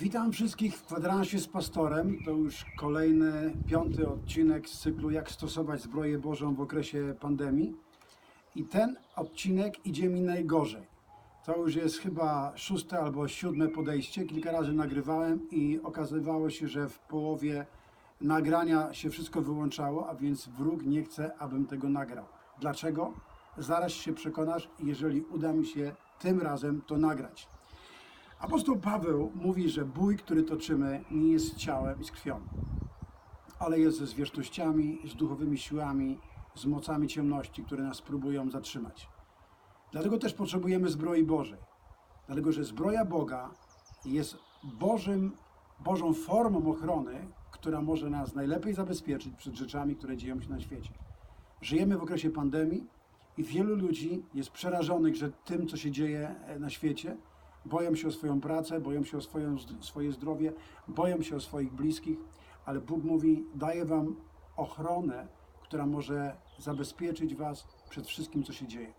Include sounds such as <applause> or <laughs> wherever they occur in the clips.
Witam wszystkich w kwadransie z pastorem. To już kolejny, piąty odcinek z cyklu Jak stosować zbroję Bożą w okresie pandemii. I ten odcinek idzie mi najgorzej. To już jest chyba szóste albo siódme podejście. Kilka razy nagrywałem i okazywało się, że w połowie nagrania się wszystko wyłączało, a więc wróg nie chce, abym tego nagrał. Dlaczego? Zaraz się przekonasz, jeżeli uda mi się tym razem to nagrać. Apostoł Paweł mówi, że bój, który toczymy, nie jest ciałem i z krwią, ale jest ze zwierzchnościami, z duchowymi siłami, z mocami ciemności, które nas próbują zatrzymać. Dlatego też potrzebujemy zbroi Bożej. Dlatego, że zbroja Boga jest Bożym, Bożą formą ochrony, która może nas najlepiej zabezpieczyć przed rzeczami, które dzieją się na świecie. Żyjemy w okresie pandemii i wielu ludzi jest przerażonych że tym, co się dzieje na świecie. Boją się o swoją pracę, boją się o swoją, swoje zdrowie, boją się o swoich bliskich, ale Bóg mówi: daję Wam ochronę, która może zabezpieczyć Was przed wszystkim, co się dzieje.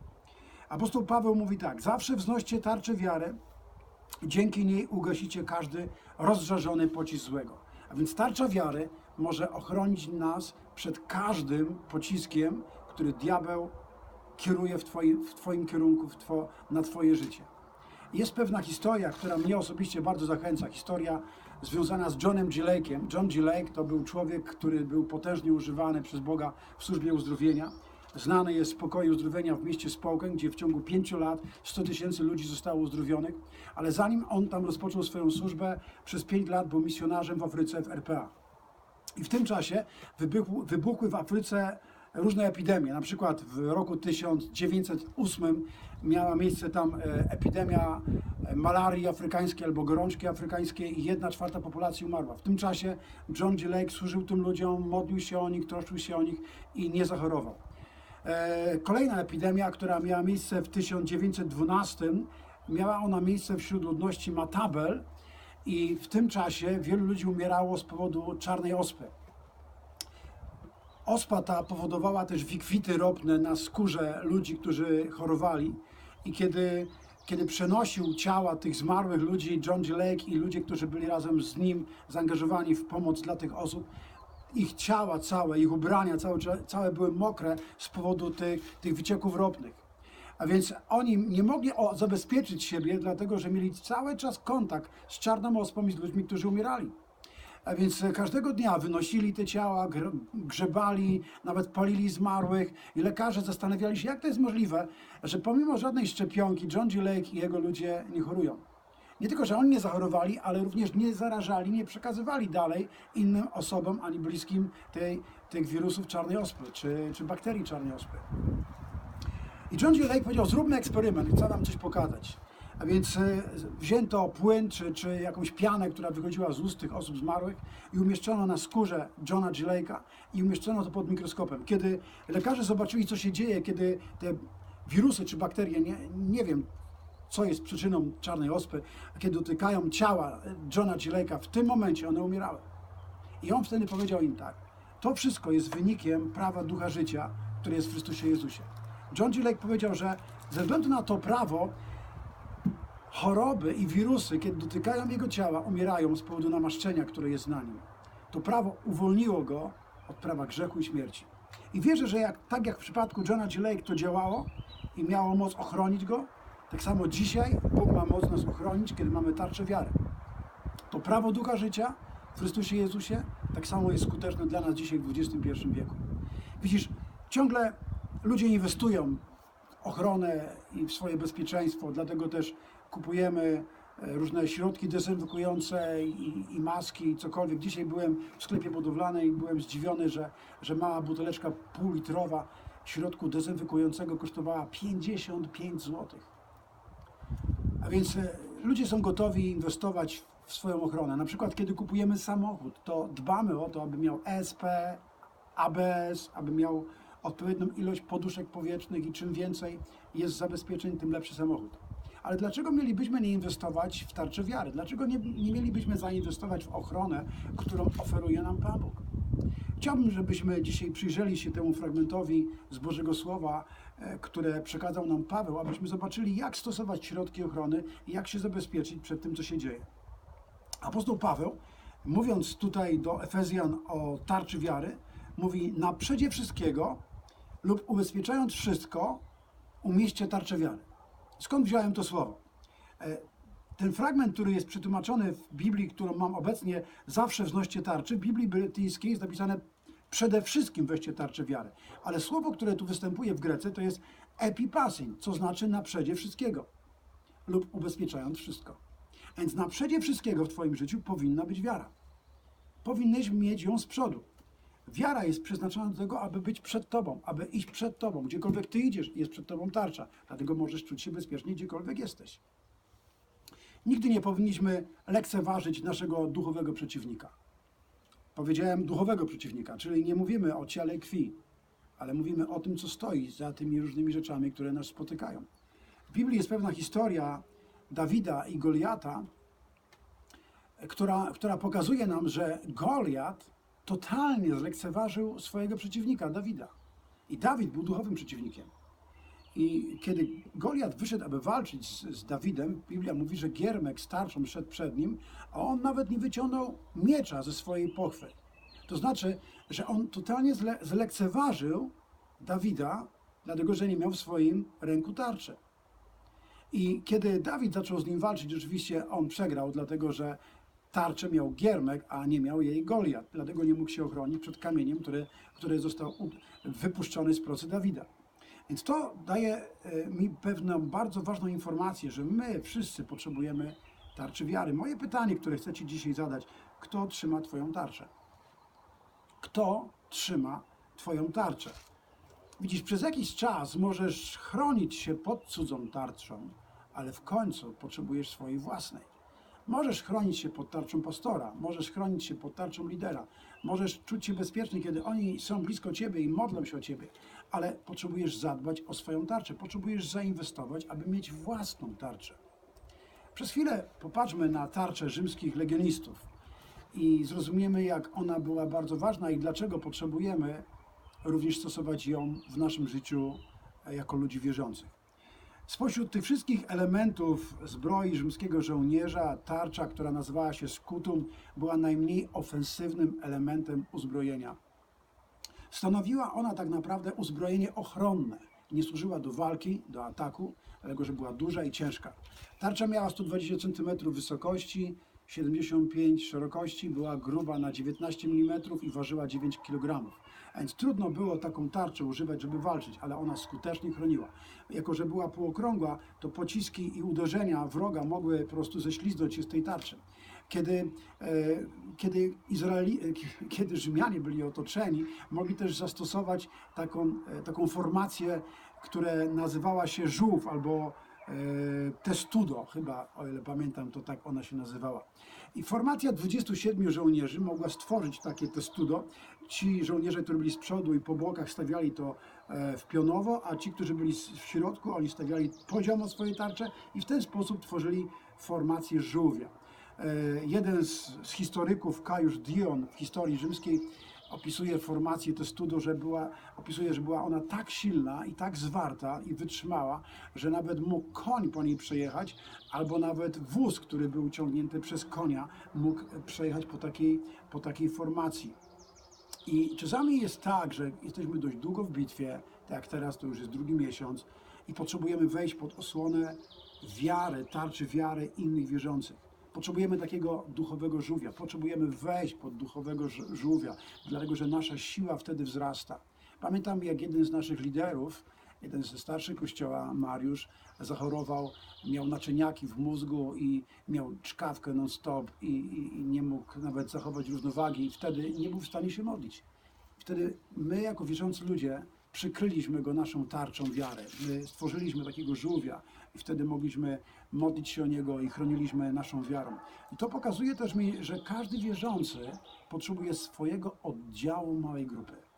Apostoł Paweł mówi tak: Zawsze wznoście tarczę wiarę, i dzięki niej ugasicie każdy rozżarzony pocisk złego. A więc tarcza wiary może ochronić nas przed każdym pociskiem, który diabeł kieruje w Twoim, w twoim kierunku, w two, na Twoje życie. Jest pewna historia, która mnie osobiście bardzo zachęca. Historia związana z Johnem G. Lake'iem. John G. Lake to był człowiek, który był potężnie używany przez Boga w służbie uzdrowienia. Znany jest z pokoju uzdrowienia w mieście Spokane, gdzie w ciągu pięciu lat 100 tysięcy ludzi zostało uzdrowionych. Ale zanim on tam rozpoczął swoją służbę, przez pięć lat był misjonarzem w Afryce w RPA. I w tym czasie wybuchły, wybuchły w Afryce różne epidemie. Na przykład w roku 1908 miała miejsce tam e, epidemia e, malarii afrykańskiej albo gorączki afrykańskiej i jedna czwarta populacji umarła. W tym czasie John G. Lake służył tym ludziom, modlił się o nich, troszczył się o nich i nie zachorował. E, Kolejna epidemia, która miała miejsce w 1912, miała ona miejsce wśród ludności Matabel i w tym czasie wielu ludzi umierało z powodu czarnej ospy. Ospa ta powodowała też wikwity ropne na skórze ludzi, którzy chorowali. I kiedy, kiedy przenosił ciała tych zmarłych ludzi, John G. Lake i ludzie, którzy byli razem z nim zaangażowani w pomoc dla tych osób, ich ciała całe, ich ubrania całe, całe były mokre z powodu tych, tych wycieków ropnych. A więc oni nie mogli zabezpieczyć siebie, dlatego że mieli cały czas kontakt z czarną ospą i z ludźmi, którzy umierali. A więc każdego dnia wynosili te ciała, gr- grzebali, nawet palili zmarłych i lekarze zastanawiali się, jak to jest możliwe, że pomimo żadnej szczepionki John G. Lake i jego ludzie nie chorują. Nie tylko, że oni nie zachorowali, ale również nie zarażali, nie przekazywali dalej innym osobom ani bliskim tej, tych wirusów czarnej ospy czy, czy bakterii czarnej ospy. I John G. Lake powiedział, zróbmy eksperyment, chcę wam coś pokazać. A więc e, wzięto płyn czy, czy jakąś pianę, która wychodziła z ust tych osób zmarłych i umieszczono na skórze Johna G. Lake'a i umieszczono to pod mikroskopem. Kiedy lekarze zobaczyli, co się dzieje, kiedy te wirusy czy bakterie, nie, nie wiem, co jest przyczyną czarnej ospy, a kiedy dotykają ciała Johna G. Lake'a, w tym momencie one umierały. I on wtedy powiedział im tak, to wszystko jest wynikiem prawa ducha życia, które jest w Chrystusie Jezusie. John G. Lake powiedział, że ze względu na to prawo choroby i wirusy, kiedy dotykają jego ciała, umierają z powodu namaszczenia, które jest na nim. To prawo uwolniło go od prawa grzechu i śmierci. I wierzę, że jak, tak jak w przypadku Johna G. Lake to działało i miało moc ochronić go, tak samo dzisiaj Bóg ma moc nas uchronić, kiedy mamy tarczę wiary. To prawo ducha życia w Chrystusie Jezusie tak samo jest skuteczne dla nas dzisiaj w XXI wieku. Widzisz, ciągle ludzie inwestują w ochronę i w swoje bezpieczeństwo, dlatego też kupujemy e, różne środki dezynfekujące i, i maski, i cokolwiek. Dzisiaj byłem w sklepie budowlanym i byłem zdziwiony, że, że mała buteleczka półlitrowa środku dezynfekującego kosztowała 55 zł. A więc e, ludzie są gotowi inwestować w swoją ochronę. Na przykład, kiedy kupujemy samochód, to dbamy o to, aby miał ESP, ABS, aby miał odpowiednią ilość poduszek powietrznych i czym więcej jest zabezpieczeń, tym lepszy samochód. Ale dlaczego mielibyśmy nie inwestować w tarczę wiary? Dlaczego nie, nie mielibyśmy zainwestować w ochronę, którą oferuje nam Pan Bóg? Chciałbym, żebyśmy dzisiaj przyjrzeli się temu fragmentowi z Bożego Słowa, e, które przekazał nam Paweł, abyśmy zobaczyli, jak stosować środki ochrony i jak się zabezpieczyć przed tym, co się dzieje. Apostoł Paweł, mówiąc tutaj do Efezjan o tarczy wiary, mówi na przedzie wszystkiego lub ubezpieczając wszystko, umieśćcie tarczę wiary. Skąd wziąłem to słowo? E, Ten fragment, który jest przetłumaczony w Biblii, którą mam obecnie, zawsze wznoście tarczy, w Biblii brytyjskiej jest napisane przede wszystkim weźcie tarczę wiary. Ale słowo, które tu występuje w Grece, to jest epipasin, co znaczy na przedzie wszystkiego lub ubezpieczając wszystko. Więc na przedzie wszystkiego w Twoim życiu powinna być wiara. Powinnyś mieć ją z przodu. Wiara jest przeznaczona do tego, aby być przed Tobą, aby iść przed Tobą. Gdziekolwiek Ty idziesz, jest przed Tobą tarcza. Dlatego możesz czuć się bezpiecznie, gdziekolwiek jesteś. Nigdy nie powinniśmy lekceważyć naszego duchowego przeciwnika. Powiedziałem duchowego przeciwnika, czyli nie mówimy o ciele i krwi, ale mówimy o tym, co stoi za tymi różnymi rzeczami, które nas spotykają. W Biblii jest pewna historia Dawida i Goliata, która, która pokazuje nam, że Goliat totalnie zlekceważył swojego przeciwnika, Dawida. I Dawid był duchowym przeciwnikiem. I kiedy Goliat wyszedł, aby walczyć z, z Dawidem, Biblia mówi, że Giermek starszą szedł przed nim, a on nawet nie wyciągnął miecza ze swojej pochwy. To znaczy, że on totalnie zle, zlekceważył Dawida, dlatego że nie miał w swoim ręku tarczy. I kiedy Dawid zaczął z nim walczyć, rzeczywiście on przegrał, dlatego że tarczę miał Giermek, a nie miał jej Goliat. Dlatego nie mógł się ochronić przed kamieniem, który, który został wypuszczony z procy Dawida. Więc to daje e, mi pewną bardzo ważną informację, że my wszyscy potrzebujemy tarczy wiary. Moje pytanie, które chcę Ci dzisiaj zadać, kto trzyma Twoją tarczę? Kto trzyma Twoją tarczę? Widzisz, przez jakiś czas możesz chronić się pod cudzą tarczą, ale w końcu potrzebujesz swojej własnej. Możesz chronić się pod tarczą pastora, możesz chronić się pod tarczą lidera, możesz czuć się bezpiecznie, kiedy oni są blisko ciebie i modlą się o ciebie, ale potrzebujesz zadbać o swoją tarczę, potrzebujesz zainwestować, aby mieć własną tarczę. Przez chwilę popatrzmy na tarczę rzymskich legionistów i zrozumiemy, jak ona była bardzo ważna i dlaczego potrzebujemy również stosować ją w naszym życiu e, jako ludzi wierzących. Spośród tych wszystkich elementów zbroi rzymskiego żołnierza, tarcza, która nazywała się skutum, była najmniej ofensywnym elementem uzbrojenia. Stanowiła ona tak naprawdę uzbrojenie ochronne. Nie służyła do walki, do ataku, dlatego że była duża i ciężka. Tarcza miała 120 cm wysokości, 75 szerokości, była gruba na 19 mm i ważyła 9 kg. A więc trudno było taką tarczę używać, żeby walczyć, ale ona skutecznie chroniła. Jako, że była półokrągła, to pociski i uderzenia wroga mogły po prostu ześliznąć się z tej tarczy. Kiedy, e, kiedy, Izraeli, e, kiedy Rzymianie byli otoczeni, mogli też zastosować taką, e, taką formację, która nazywała się żółw albo testudo, chyba, o ile pamiętam, to tak ona się nazywała. I formacja 27 żołnierzy mogła stworzyć takie testudo. Ci żołnierze, którzy byli z przodu i po bokach stawiali to e, w pionowo, a ci, którzy byli w środku, oni stawiali poziomo swoje tarcze i w ten sposób tworzyli formację żółwia. E, Jeden z, z historyków, Kajusz Dion, w historii rzymskiej opisuje formację testudo, że była, opisuje, że była ona tak silna i tak zwarta i wytrzymała, że nawet mógł koń po niej przejechać, albo nawet wóz, który był ciągnięty przez konia, mógł przejechać po takiej, po takiej formacji. I czasami jest tak, że jesteśmy dość długo w bitwie, tak jak teraz to już jest drugi miesiąc, i potrzebujemy wejść pod osłonę wiary, tarczy wiary innych wierzących. Potrzebujemy takiego duchowego żółwia, potrzebujemy wejść pod duchowego żółwia, dlatego że nasza siła wtedy wzrasta. Pamiętam, jak jeden z naszych liderów, jeden ze starszych kościoła, Mariusz, zachorował, miał naczyniaki w mózgu i miał czkawkę non-stop i, i, i nie mógł nawet zachować równowagi i wtedy nie był w stanie się modlić. Wtedy my, jako wierzący ludzie, przykryliśmy go naszą tarczą wiary. My stworzyliśmy takiego żółwia i wtedy mogliśmy modlić się o niego i chroniliśmy naszą wiarą. I to pokazuje też mi, że każdy wierzący potrzebuje swojego oddziału małej grupy.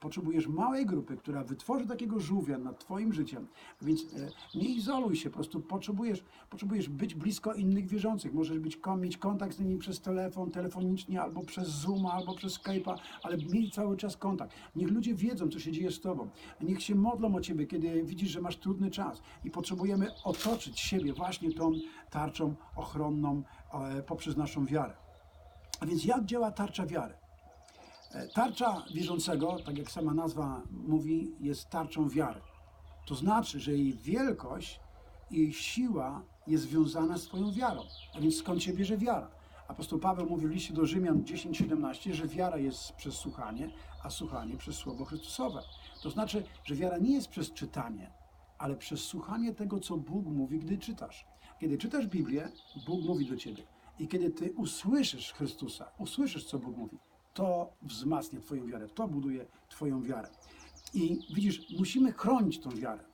Potrzebujesz małej grupy, która wytworzy takiego żółwia nad Twoim życiem. Więc e, nie izoluj się, po prostu potrzebujesz, potrzebujesz być blisko innych wierzących. Możesz być, mieć kontakt z nimi przez telefon, telefonicznie, albo przez Zooma, albo przez Skype'a, ale miej cały czas kontakt. Niech ludzie wiedzą, co się dzieje z Tobą. Niech się modlą o Ciebie, kiedy widzisz, że masz trudny czas. I potrzebujemy otoczyć siebie właśnie tą tarczą ochronną e, poprzez naszą wiarę. A więc jak działa tarcza wiary? Tarcza wierzącego, tak jak sama nazwa mówi, jest tarczą wiary. To znaczy, że jej wielkość i siła jest związana z Twoją wiarą. A więc skąd się bierze wiara? Apostoł Paweł mówi w liście do Rzymian 10:17, że wiara jest przez słuchanie, a słuchanie przez Słowo Chrystusowe. To znaczy, że wiara nie jest przez czytanie, ale przez słuchanie tego, co Bóg mówi, gdy czytasz. Kiedy czytasz Biblię, Bóg mówi do Ciebie. I kiedy Ty usłyszysz Chrystusa, usłyszysz, co Bóg mówi, to wzmacnia Twoją wiarę, to buduje Twoją wiarę. I widzisz, musimy chronić tą wiarę.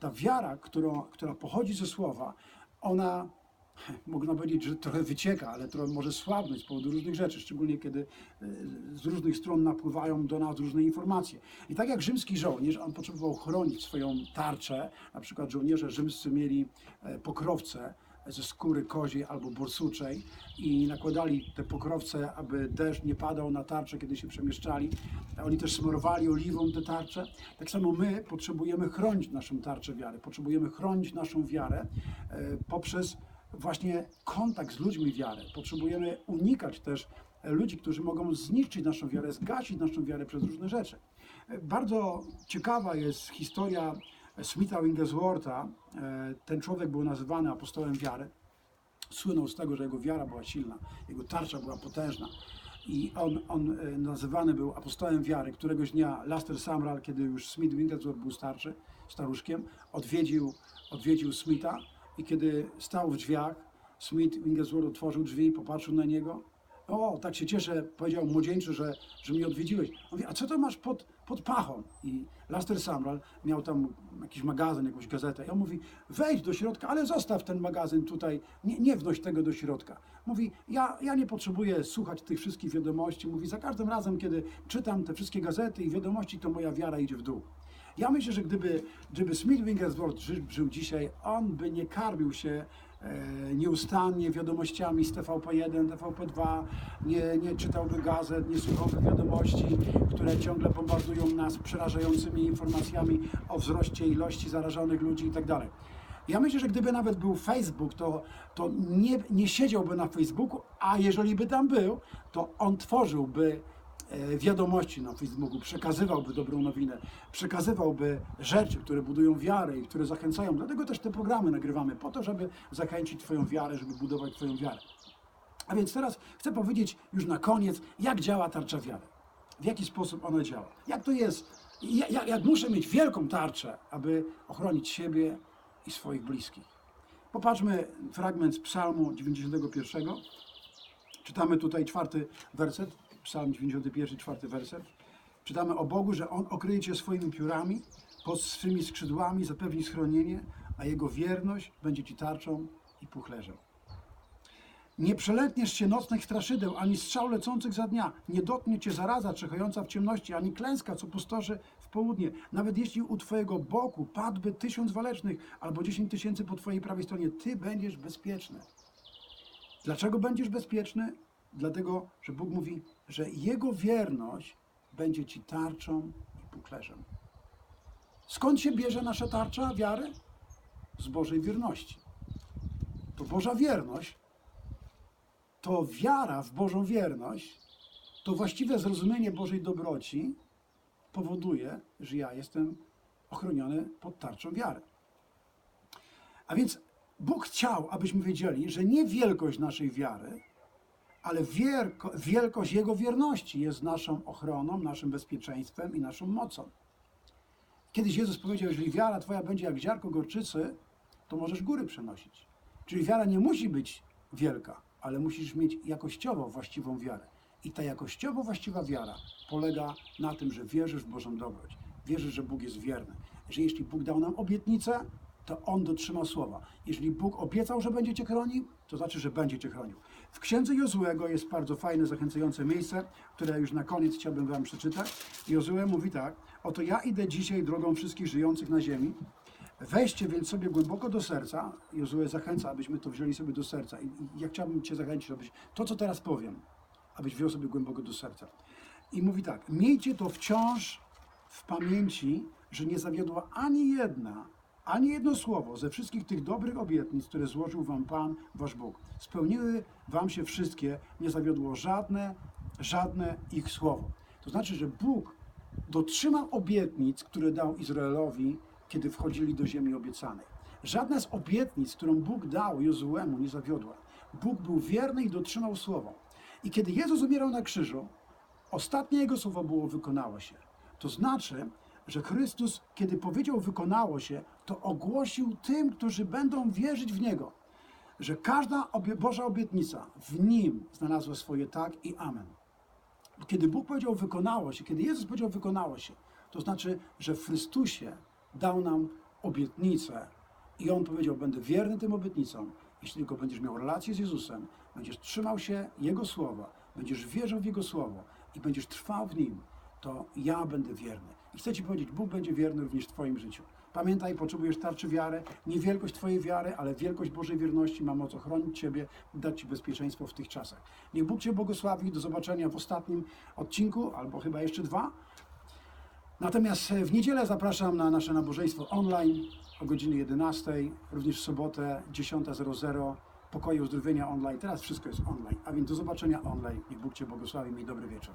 Ta wiara, która, pochodzi ze słowa, ona, <laughs> można powiedzieć, że trochę wycieka, ale trochę może słabnąć z powodu różnych rzeczy, szczególnie kiedy e, z różnych stron napływają do nas różne informacje. I tak jak rzymski żołnierz, on potrzebował chronić swoją tarczę, na przykład żołnierze rzymscy mieli e, pokrowce, ze skóry koziej albo borsuczej i nakładali te pokrowce, aby deszcz nie padał na tarczę, kiedy się przemieszczali. Oni też smarowali oliwą te tarcze. Tak samo my potrzebujemy chronić naszą tarczę wiary, potrzebujemy chronić naszą wiarę e, poprzez właśnie kontakt z ludźmi wiary. Potrzebujemy unikać też e, ludzi, którzy mogą zniszczyć naszą wiarę, zgasić naszą wiarę przez różne rzeczy. E, Bardzo ciekawa jest historia Smitha Wiggleswortha. E, Ten człowiek był nazywany apostołem wiary. Słynął z tego, że jego wiara była silna, jego tarcza była potężna. I on, on e, nazywany był apostołem wiary. Któregoś dnia Laster Samral, kiedy już Smith Wigglesworth był starszy, staruszkiem, odwiedził, odwiedził Smitha i kiedy stał w drzwiach, Smith Wigglesworth otworzył drzwi, popatrzył na niego. O, tak się cieszę, powiedział młodzieńczy, że, że mnie odwiedziłeś. On mówi, a co to masz pod, pod pachą? I Laster Samral miał tam jakiś magazyn, jakąś gazetę. I on mówi, wejdź do środka, ale zostaw ten magazyn tutaj, nie, nie wnoś tego do środka. Mówi, ja, ja nie potrzebuję słuchać tych wszystkich wiadomości. Mówi, za każdym razem, kiedy czytam te wszystkie gazety i wiadomości, to moja wiara idzie w dół. Ja myślę, że gdyby, gdyby Smith Wigglesworth ży- żył dzisiaj, on by nie karmił się nieustannie wiadomościami z TVP1, TVP2, nie, nie czytałby gazet, nie słuchałby wiadomości, które ciągle bombardują nas przerażającymi informacjami o wzroście ilości zarażonych ludzi itd. Ja myślę, że gdyby nawet był Facebook, to, to nie, nie siedziałby na Facebooku, a jeżeli by tam był, to on tworzyłby e, wiadomości na Facebooku, przekazywałby dobrą nowinę, przekazywałby rzeczy, które budują wiarę i które zachęcają. Dlatego też te programy nagrywamy, po to, żeby zachęcić Twoją wiarę, żeby budować Twoją wiarę. A więc teraz chcę powiedzieć już na koniec, jak działa tarcza wiary. W jaki sposób ona działa. Jak to jest, jak muszę mieć wielką tarczę, aby ochronić siebie i swoich bliskich. Popatrzmy fragment z Psalmu 91. Czytamy tutaj czwarty werset, Psalm 91, czwarty werset. Czytamy o Bogu, że On okryje Cię swoimi piórami, pod swymi skrzydłami zapewni schronienie, a Jego wierność będzie Ci tarczą i puchlerzem. Nie przelękniesz się nocnych straszydeł, ani strzał lecących za dnia. Nie dotknie cię zaraza czyhająca w ciemności, ani klęska, co pustoszy w południe. Nawet jeśli u twojego boku padłby tysiąc walecznych, albo dziesięć tysięcy po twojej prawej stronie, ty będziesz bezpieczny. Dlaczego będziesz bezpieczny? Dlatego, że Bóg mówi, że Jego wierność będzie ci tarczą i puklerzem. Skąd się bierze nasza tarcza wiary? Z Bożej wierności. To Boża wierność to wiara w Bożą wierność, to właściwe zrozumienie Bożej dobroci powoduje, że ja jestem ochroniony pod tarczą wiary. A więc Bóg chciał, abyśmy wiedzieli, że nie wielkość naszej wiary, ale wierko, wielkość Jego wierności jest naszą ochroną, naszym bezpieczeństwem i naszą mocą. Kiedyś Jezus powiedział, jeżeli wiara Twoja będzie jak ziarko gorczycy, to możesz góry przenosić. Czyli wiara nie musi być wielka, ale musisz mieć jakościowo właściwą wiarę. I ta jakościowo właściwa wiara polega na tym, że wierzysz w Bożą dobroć. Wierzysz, że Bóg jest wierny. Że jeśli Bóg dał nam obietnicę, to On dotrzyma słowa. Jeżeli Bóg obiecał, że będzie Cię chronił, to znaczy, że będzie Cię chronił. W Księdze Jozłego jest bardzo fajne, zachęcające miejsce, które już na koniec chciałbym Wam przeczytać. Jozue mówi tak, oto ja idę dzisiaj drogą wszystkich żyjących na ziemi, Weźcie więc sobie głęboko do serca, Jozue zachęca, abyśmy to wzięli sobie do serca. I, ja chciałbym Cię zachęcić, abyś to, co teraz powiem, abyś wziął sobie głęboko do serca. I mówi tak, miejcie to wciąż w pamięci, że nie zawiodła ani jedna, ani jedno słowo ze wszystkich tych dobrych obietnic, które złożył Wam Pan, Wasz Bóg. Spełniły Wam się wszystkie, nie zawiodło żadne, żadne ich słowo. To znaczy, że Bóg dotrzymał obietnic, które dał Izraelowi, kiedy wchodzili do ziemi obiecanej. Żadna z obietnic, którą Bóg dał Jozuemu, nie zawiodła. Bóg był wierny i dotrzymał słowa. I kiedy Jezus umierał na krzyżu, ostatnie Jego słowo było wykonało się. To znaczy, że Chrystus, kiedy powiedział wykonało się, to ogłosił tym, którzy będą wierzyć w Niego, że każda obie Boża obietnica w Nim znalazła swoje tak i amen. Kiedy Bóg powiedział wykonało się, kiedy Jezus powiedział wykonało się, to znaczy, że w Chrystusie dał nam obietnicę i On powiedział, będę wierny tym obietnicom, jeśli tylko będziesz miał relację z Jezusem, będziesz trzymał się Jego słowa, będziesz wierzył w Jego słowo i będziesz trwał w Nim, to ja będę wierny. I chcę Ci powiedzieć, Bóg będzie wierny również w Twoim życiu. Pamiętaj, potrzebujesz tarczy wiary, nie wielkość Twojej wiary, ale wielkość Bożej wierności ma moc ochronić Ciebie, dać Ci bezpieczeństwo w tych czasach. Niech Bóg Cię błogosławi. Do zobaczenia w ostatnim odcinku, albo chyba jeszcze dwa. Natomiast w niedzielę zapraszam na nasze nabożeństwo online o godzinie 11, również w sobotę 10.00 pokoju uzdrowienia online. Teraz wszystko jest online, a więc do zobaczenia online. Niech Bóg Cię błogosławi. Miej dobry wieczór.